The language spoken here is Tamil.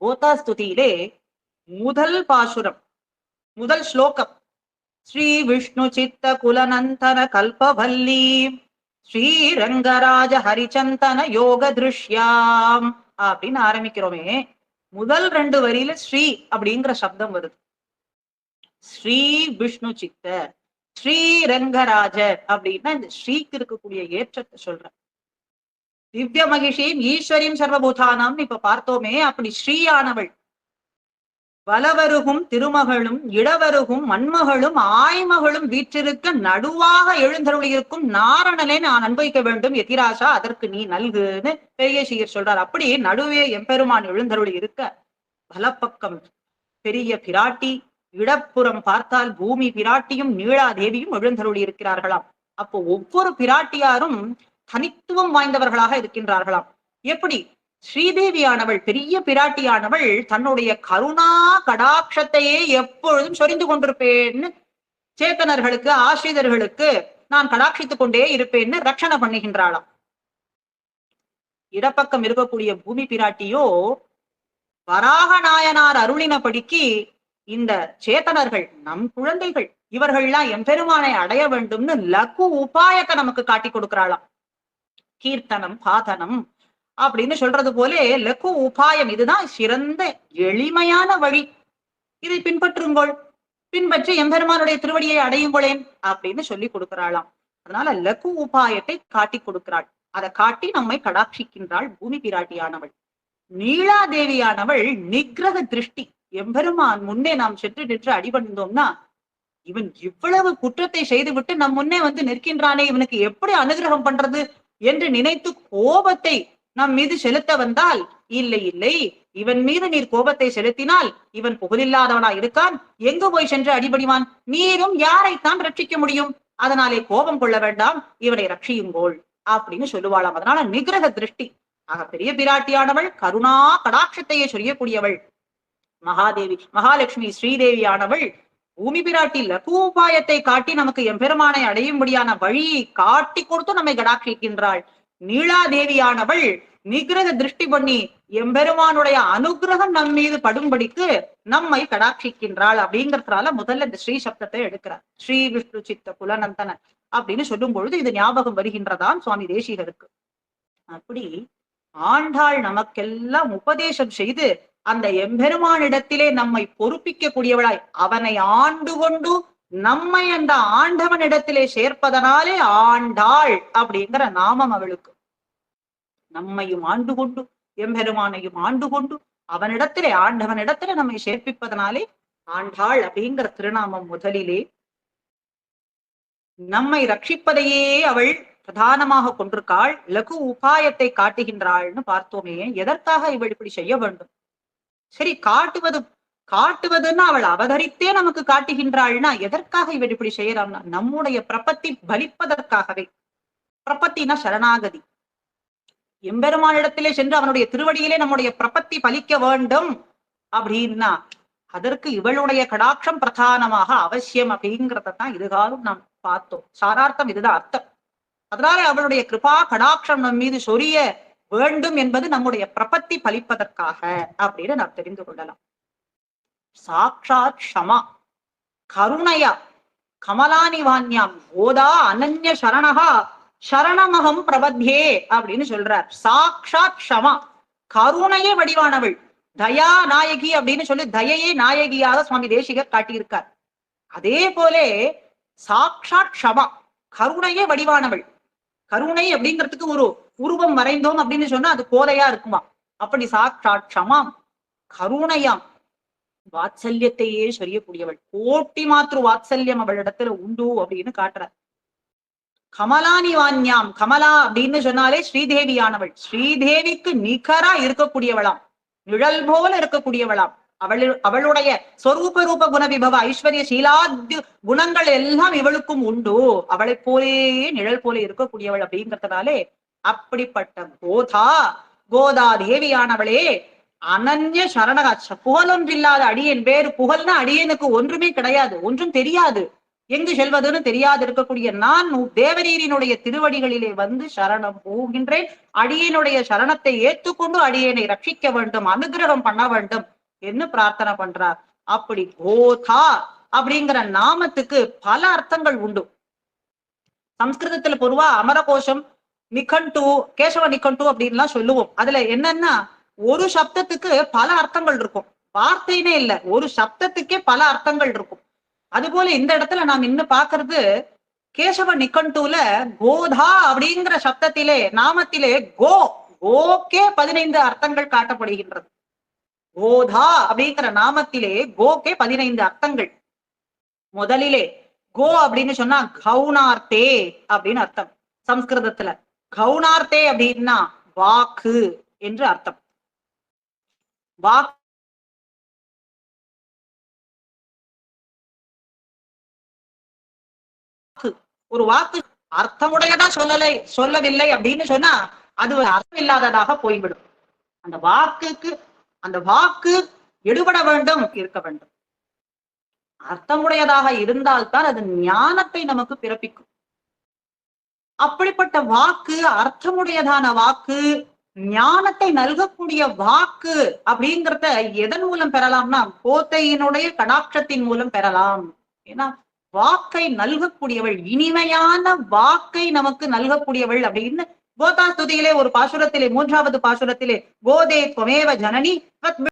கோதா ஸ்துதியிலே முதல் பாசுரம் முதல் ஸ்லோகம். ஸ்ரீ விஷ்ணு சித்த குலநந்தன கல்பவல்லி ஸ்ரீரங்கராஜ ஹரிச்சந்தன யோக திருஷ்யாம் அப்படின்னு ஆரம்பிக்கிறோமே. முதல் ரெண்டு வரியில ஸ்ரீ அப்படிங்கிற சப்தம் வருது. ஸ்ரீ விஷ்ணு சித்த ஸ்ரீரங்கராஜ அப்படின்னா இந்த ஸ்ரீக்கு இருக்கக்கூடிய ஏற்றத்தை சொல்ற திவ்ய மகிஷியும் ஈஸ்வரியும் சர்வபூதானாம் இப்ப பார்த்தோமே அப்படி ஸ்ரீயானவள். வலவருகும் திருமகளும் இடவருகும் மண்மகளும் ஆய்மகளும் வீற்றிருக்க நடுவாக எழுந்தருளியிருக்கும் நாரணனை நான் அனுபவிக்க வேண்டும் எதிராசா அதற்கு நீ நல்குன்னு பெரிய சீர் சொல்றார். அப்படி நடுவே எம்பெருமான் எழுந்தருளி இருக்க வலப்பக்கம் பெரிய பிராட்டி இடப்புறம் பார்த்தால் பூமி பிராட்டியும் நீளா தேவியும் எழுந்தருளி இருக்கிறார்களாம் அப்போ ஒவ்வொரு பிராட்டியாரும் தனித்துவம் வாய்ந்தவர்களாக இருக்கின்றார்களாம். எப்படி? ஸ்ரீதேவியானவள் பெரிய பிராட்டியானவள் தன்னுடைய கருணா கடாட்சத்தையே எப்பொழுதும் சொரிந்து கொண்டிருப்பேன்னு சேத்தனர்களுக்கு ஆசிரியர்களுக்கு நான் கடாட்சித்துக் கொண்டே இருப்பேன்னு ரட்சணை பண்ணுகின்றாளாம். இடப்பக்கம் இருக்கக்கூடிய பூமி பிராட்டியோ வராக நாயனார் அருளினபடிக்கு இந்த சேத்தனர்கள் நம் குழந்தைகள் இவர்கள்லாம் எம்பெருமானை அடைய வேண்டும்னு லகு உபாயத்தை நமக்கு காட்டி கொடுக்கிறாளாம். கீர்த்தனம் பாதனம் அப்படின்னு சொல்றது போலே லகு உபாயம். இதுதான் சிறந்த எளிமையான வழி. இதை பின்பற்றுங்கள். பின்பற்றி எம்பெருமானுடைய திருவடியை அடையுங்களேன் அப்படின்னு சொல்லி கொடுக்கிறாளாம். அதனால லகு உபாயத்தை காட்டி கொடுக்கிறாள். அதை காட்டி நம்மை கடாட்சிக்கின்றாள் பூமி பிராட்டியானவள். நீலாதேவியானவள் நிகிரக திருஷ்டி. எம்பெருமான் முன்னே நாம் சென்று நின்று அடிபணிந்தோம்னா இவன் இவ்வளவு குற்றத்தை செய்துவிட்டு நம் முன்னே வந்து நிற்கின்றானே இவனுக்கு எப்படி அனுகிரகம் பண்றது? என்று நினைத்து கோபத்தை நம் மீது செலுத்த வந்தால் இல்லை இல்லை இவன் மீது நீர் கோபத்தை செலுத்தினால் இவன் புகழில்லாதவனா இருக்கான். எங்கு போய் சென்று அடிபடிவான் நீரும் யாரைத்தான் ரட்சிக்க முடியும்? அதனாலே கோபம் கொள்ள வேண்டாம் இவனை ரட்சியுங்கோள். அப்படின்னு சொல்லுவாளாம். அதனால நிகிரக திருஷ்டி. ஆக பெரிய பிராட்டியானவள் கருணா கடாட்சத்தையே சொல்லக்கூடியவள் மகாதேவி மகாலட்சுமி ஸ்ரீதேவியானவள் பூமி பிராட்டி லகு உபாயத்தை காட்டி நமக்கு எம்பெருமானை அடையும்படியான வழியை காட்டி கொடுத்து நம்மை கடாட்சிக்கின்றாள் நீலாதேவியானவள் நிகிரக திருஷ்டி பண்ணி எம்பெருமானுடைய அனுகிரகம் நம் மீது படும்படிக்கு நம்மை கடாட்சிக்கின்றாள் அப்படிங்கறதுனால முதல்ல இந்த ஸ்ரீ சப்தத்தை எடுக்கிறார். ஸ்ரீ விஷ்ணு சித்த குலநந்தன அப்படின்னு சொல்லும் பொழுது இது ஞாபகம் வருகின்றதாம் சுவாமி தேசிகருக்கு. அப்படி ஆண்டாள் நமக்கெல்லாம் உபதேசம் செய்து அந்த எம்பெருமானிடத்திலே நம்மை பொறுப்பிக்க கூடியவளாய் அவனை ஆண்டு கொண்டு நம்மை அந்த ஆண்டவனிடத்திலே சேர்ப்பதனாலே ஆண்டாள் அப்படிங்கிற நாமம் அவளுக்கு. நம்மையும் ஆண்டு கொண்டு எம்பெருமானையும் ஆண்டு கொண்டு அவனிடத்திலே ஆண்டவனிடத்திலே நம்மை சேர்ப்பிப்பதனாலே ஆண்டாள் அப்படிங்கிற திருநாமம் முதலிலே நம்மை ரட்சிப்பதையே அவள் பிரதானமாக கொண்டிருக்காள் லகு உபாயத்தை காட்டுகின்றாள்னு பார்த்தோமே எதற்காக இவள் இப்படி செய்ய வேண்டும்? சரி காட்டுவது காட்டுவதுன்னு அவள் அவதரித்தே நமக்கு காட்டுகின்றாள்னா எதற்காக இவள் இப்படி செய்யறான்னா நம்முடைய பிரபத்தி பலிப்பதற்காகவே. பிரபத்தினா சரணாகதி. எம்பெருமானிடத்திலே சென்று அவனுடைய திருவடியிலே நம்முடைய பிரபத்தி பலிக்க வேண்டும் அப்படின்னா அதற்கு இவளுடைய கடாட்சம் பிரதானமாக அவசியம் அப்படிங்கிறத தான் இதுகாலும் நாம் பார்த்தோம். சாரார்த்தம் இதுதான் அர்த்தம். அதனால அவளுடைய கிருபா கடாட்சம் நம் மீது சொரிய வேண்டும் என்பது நம்முடைய பிரபத்தி பலிப்பதற்காக அப்படின்னு நாம் தெரிந்து கொள்ளலாம். சாட்சாத் ஷமா கருணையா கமலானிவான்யாம் கோதா அனன்ய சரணகா சரணமகம் பிரபத்யே அப்படின்னு சொல்றார். சாக்ஷாத் ஷமா கருணையே வடிவானவள் தயா நாயகி அப்படின்னு சொல்லி தயையே நாயகியாக சுவாமி தேசிகர் காட்டியிருக்கார். அதே போலே சாக்ஷாத் ஷமா கருணையே வடிவானவள். கருணை அப்படிங்கிறதுக்கு ஒரு உருவம் வரைந்தோம் அப்படின்னு சொன்னா அது கோதையா இருக்குமா? அப்படி சாட்சாத் கருணையாம் வாத்சல்யத்தையே சொல்லக்கூடியவள் கோட்டி மாத்ரு வாத்சல்யம் அவளிடத்துல உண்டு அப்படின்னு காட்டுறார் கமலானி வான்யாம் கமலா அப்படின்னு சொன்னாலே ஸ்ரீதேவியானவள். ஸ்ரீதேவிக்கு நிகரா இருக்கக்கூடியவளாம். நிழல் போல இருக்கக்கூடியவளாம். அவள் அவளுடைய சொரூப ரூப குண விபவ ஐஸ்வர்ய சீலாத்ய குணங்கள் எல்லாம் இவளுக்கும் உண்டு. அவளை போலே நிழல் போல இருக்கக்கூடியவள் அப்படிங்கறதுனாலே அப்படிப்பட்ட கோதா கோதா தேவியானவளே அனன்ய சரணகா புகழொன்றில்லாத அடியன் வேறு புகழ்னா அடியனுக்கு ஒன்றுமே கிடையாது ஒன்றும் தெரியாது. எங்கு செல்வதுன்னு தெரியாது இருக்கக்கூடிய நான் தேவரீரினுடைய திருவடிகளிலே வந்து சரணம் போகின்றேன். அடியனுடைய சரணத்தை ஏத்துக்கொண்டு அடியனை ரட்சிக்க வேண்டும் அனுகிரகம் பண்ண வேண்டும். என்று பிரார்த்தனை பண்றார். அப்படி கோதா அப்படிங்கிற நாமத்துக்கு பல அர்த்தங்கள் உண்டு. சம்ஸ்கிருதத்துல பொதுவா அமரகோஷம் நிகண்டு கேசவ நிகண்டு அப்படின்லாம் சொல்லுவோம். அதுல என்னன்னா ஒரு சப்தத்துக்கு பல அர்த்தங்கள் இருக்கும். வார்த்தைனே இல்ல ஒரு சப்தத்துக்கே பல அர்த்தங்கள் இருக்கும். அதுபோல இந்த இடத்துல நாம் இன்னும் பாக்குறது கேசவ நிகண்டுல கோதா அப்படிங்கிற சப்தத்திலே நாமத்திலே கோ கோக்கே பதினைந்து அர்த்தங்கள் காட்டப்படுகின்றது. கோதா அப்படிங்கிற நாமத்திலே கோக்கே பதினைந்து அர்த்தங்கள். முதலிலே கோ அப்படின்னு சொன்னா கவுனார்த்தே அப்படின்னு அர்த்தம். சம்ஸ்கிருதத்துல. கவுனார்த்தே அப்படின்னா வாக்கு என்று அர்த்தம். வாக்கு ஒரு வாக்கு அர்த்தமுடையதா சொல்லலை சொல்லவில்லை அப்படின்னு சொன்னா அது ஒரு அர்த்தம் இல்லாததாக போய்விடும். அந்த வாக்குக்கு அந்த வாக்கு எடுபட வேண்டும் இருக்க வேண்டும். அர்த்தமுடையதாக இருந்தால்தான் அது ஞானத்தை நமக்கு பிறப்பிக்கும். அப்படிப்பட்ட வாக்கு அர்த்தமுடையதான வாக்கு ஞானத்தை நல்கக்கூடிய வாக்கு அப்படிங்கிறத எதன் மூலம் பெறலாம்னா கோத்தையினுடைய கடாட்சத்தின் மூலம் பெறலாம். ஏன்னா வாக்கை நல்கக்கூடியவள் இனிமையான வாக்கை நமக்கு நல்கக்கூடியவள் அப்படின்னு கோதா ஸ்துதியிலே ஒரு பாசுரத்திலே மூன்றாவது பாசுரத்திலே கோதே துவமேவ ஜனனி